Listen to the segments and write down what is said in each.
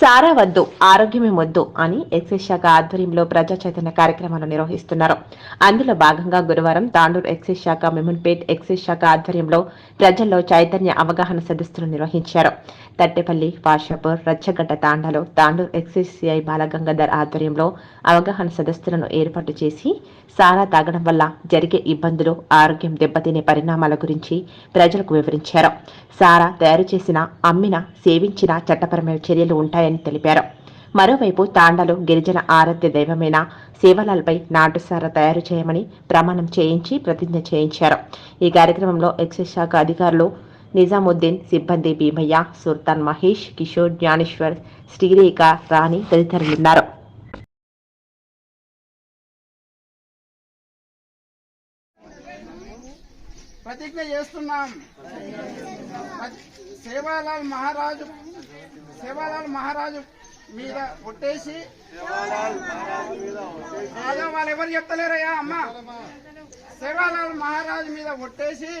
సారా వద్దు ఆరోగ్యమే వద్దు అని ఎక్సైజ్ శాఖ ఆధ్వర్యంలో ప్రజా చైతన్య కార్యక్రమాలు నిర్వహిస్తున్నారు. అందులో భాగంగా గురువారం తాండూరు ఎక్సైజ్ శాఖ మెమన్పేట్ ఎక్సైజ్ శాఖ ఆధ్వర్యంలో ప్రజల్లో చైతన్య అవగాహన సదస్సులు నిర్వహించారు. తట్టెపల్లి పాషాపూర్ రచ్చగడ్డ తాండాలో తాండూరు ఎక్సైజ్ సిఐ బాలగంగాధర్ ఆధ్వర్యంలో అవగాహన సదస్సులను ఏర్పాటు చేసి సారా తాగడం వల్ల జరిగే ఇబ్బందులు ఆరోగ్యం దెబ్బతినే పరిణామాల గురించి ప్రజలకు వివరించారు. సారా తయారు చేసిన అమ్మిన సేవించిన చట్టపరమైన చర్యలు ఉంటాయి ఉంటాయని తెలిపారు. మరోవైపు తాండాలో గిరిజన ఆరాధ్య దైవమైన శివలాల్పై నాటుసార తయారు చేయమని ప్రమాణం చేయించి ప్రతిజ్ఞ చేయించారు. ఈ కార్యక్రమంలో ఎక్సైజ్ శాఖ అధికారులు నిజాముద్దీన్ సిబ్బంది భీమయ్య సుల్తాన్ మహేష్ కిషోర్ జ్ఞానేశ్వర్ శ్రీరేఖ రాణి తదితరులున్నారు. ప్రతిజ్ఞ చేస్తున్నాం. సేవాలాల్ మహారాజు సేవాలాల్ మహారాజు మీద కొట్టేసి రాజా వాళ్ళు ఎవరు చెప్తలేరయ్యా అమ్మ? సేవాలాల్ మహారాజు మీద కొట్టేసి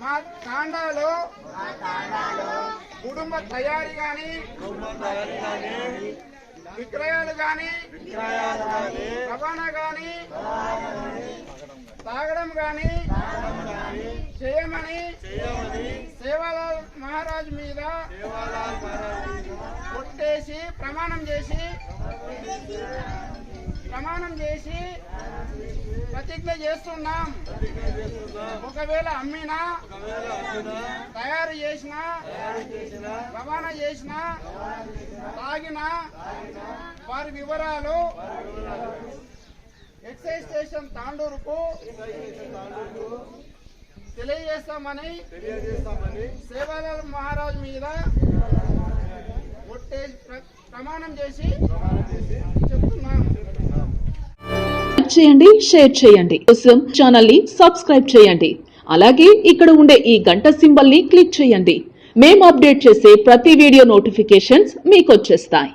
మా తాండాలో కుటుంబ తయారీ గాని విక్రయాలు గాని రవాణా గాని తాగడం గాని చేయమని సేవాలాల్ మహారాజ్ మీద కొట్టేసి ప్రమాణం చేసి ప్రమాణం చేసి ప్రతిజ్ఞ చేస్తున్నాం. ఒకవేళ అమ్మినా తయారు చేసినా రవాణా చేసినా తాగినా వారి వివరాలు ఎక్సైజ్ స్టేషన్ తాండూరుకు తెలియజేస్తామని సేవాలాల్ మహారాజ్ మీద ప్రమాణం చేసి చెప్తున్నాం. చేయండి షేర్ చేయండి. కోసం ఛానల్ని సబ్స్క్రైబ్ చేయండి. అలాగే ఇక్కడ ఉండే ఈ గంట సింబల్ని క్లిక్ చేయండి. మేము అప్డేట్ చేసే ప్రతి వీడియో నోటిఫికేషన్స్ మీకు వచ్చేస్తాయి.